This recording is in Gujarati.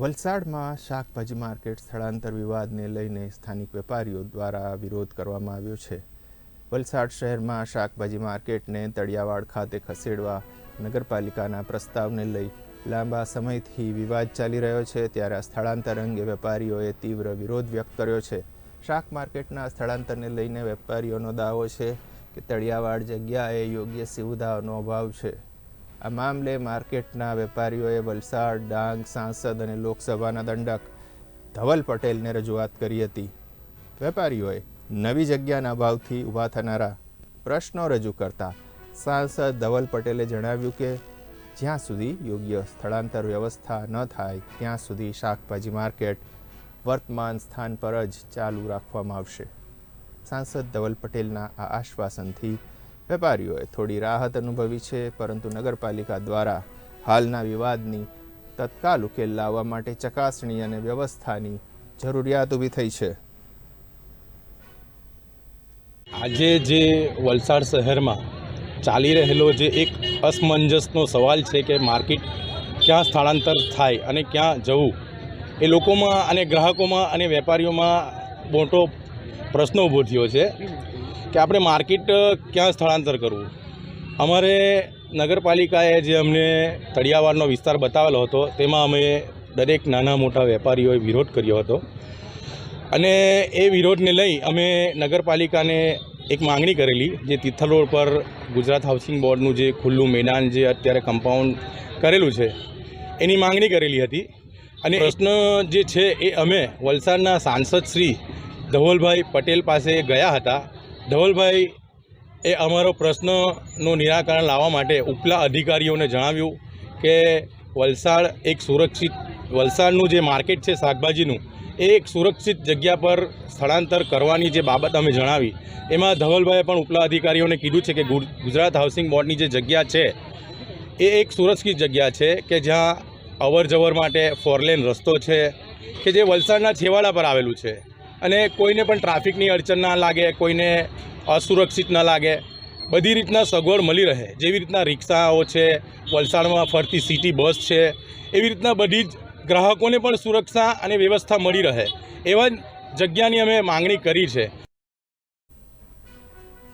વલસાડમાં શાકભાજી માર્કેટ સ્થળાંતર વિવાદને લઈને સ્થાનિક વેપારીઓ દ્વારા વિરોધ કરવામાં આવ્યો છે. વલસાડ શહેરમાં શાકભાજી માર્કેટને તળિયાવાડ ખાતે ખસેડવા નગરપાલિકાના પ્રસ્તાવને લઈ લાંબા સમયથી વિવાદ ચાલી રહ્યો છે. ત્યારે આ સ્થળાંતર અંગે વેપારીઓએ તીવ્ર વિરોધ વ્યક્ત કર્યો છે. શાક માર્કેટના સ્થળાંતરને લઈને વેપારીઓનો દાવો છે કે તળિયાવાડ જગ્યાએ યોગ્ય સુવિધાઓનો અભાવ છે. આ મામલે માર્કેટના વેપારીઓએ વલસાડ, ડાંગ, સાંસદ અને લોકસભાના દંડક ધવલ પટેલને રજૂઆત કરી હતી. વેપારીઓએ નવી જગ્યાના અભાવથી ઊભા થનારા પ્રશ્નો રજૂ કરતા સાંસદ ધવલ પટેલે જણાવ્યું કે, જ્યાં સુધી યોગ્ય સ્થળાંતર વ્યવસ્થા ન થાય, ત્યાં સુધી શાકભાજી માર્કેટ વર્તમાન સ્થાન પર જ ચાલુ રાખવામાં આવશે. સાંસદ ધવલ પટેલના આ આશ્વાસનથી વેપારીઓએ થોડી રાહત અનુભવી છે, પરંતુ નગરપાલિકા દ્વારા હાલના વિવાદની તત્કાલ ઉકેલ લાવવા માટે ચકાસણી અને વ્યવસ્થાની જરૂરિયાત ઊભી થઈ છે. આજે જે વલસાડ શહેરમાં ચાલી રહેલો જે એક અસમંજસનો સવાલ છે કે માર્કેટ ક્યાં સ્થળાંતર થાય અને ક્યાં જવું, એ લોકોમાં અને ગ્રાહકોમાં અને વેપારીઓમાં મોટો પ્રશ્ન ઊભો થયો છે કે આપણે માર્કેટ ક્યાં સ્થળાંતર કરવું? અમારે નગરપાલિકાએ જે અમને તળિયાવાડનો વિસ્તાર બતાવેલો હતો, તેમાં અમે દરેક નાના મોટા વેપારીઓએ વિરોધ કર્યો હતો. અને એ વિરોધને લઈ અમે નગરપાલિકાને એક માંગણી કરેલી, જે તિથલ રોડ પર ગુજરાત હાઉસિંગ બોર્ડનું જે ખુલ્લું મેદાન જે અત્યારે કમ્પાઉન્ડ કરેલું છે, એની માંગણી કરેલી હતી. અને પ્રશ્ન જે છે એ અમે વલસાડના સાંસદ શ્રી ધવલભાઈ પટેલ પાસે ગયા હતા. ધવલભાઈ એ અમારો પ્રશ્નનું નિરાકરણ લાવવા માટે ઉપલા અધિકારીઓને જણાવ્યું કે વલસાડ એક સુરક્ષિત, વલસાડનું જે માર્કેટ છે શાકભાજીનું, એ એક સુરક્ષિત જગ્યા પર સ્થળાંતર કરવાની જે બાબત અમે જણાવી. એમાં ધવલભાઈએ પણ ઉપલા અધિકારીઓને કીધું છે કે ગુજરાત હાઉસિંગ બોર્ડની જે જગ્યા છે, એ એક સુરક્ષિત જગ્યા છે કે જ્યાં અવર માટે ફોરલેન રસ્તો છે, કે જે વલસાડના છેવાડા પર આવેલું છે. અને કોઈને પણ ટ્રાફિકની અડચણ ના લાગે, કોઈને અસુરક્ષિત ન લાગે, બધી રીતના સગવડ મળી રહે. જેવી રીતના રિક્ષાઓ છે, વલસાડમાં ફરતી સિટી બસ છે, એવી રીતના બધી જ ગ્રાહકોને પણ સુરક્ષા અને વ્યવસ્થા મળી રહે. એવા જગ્યાની અમે માંગણી કરી છે.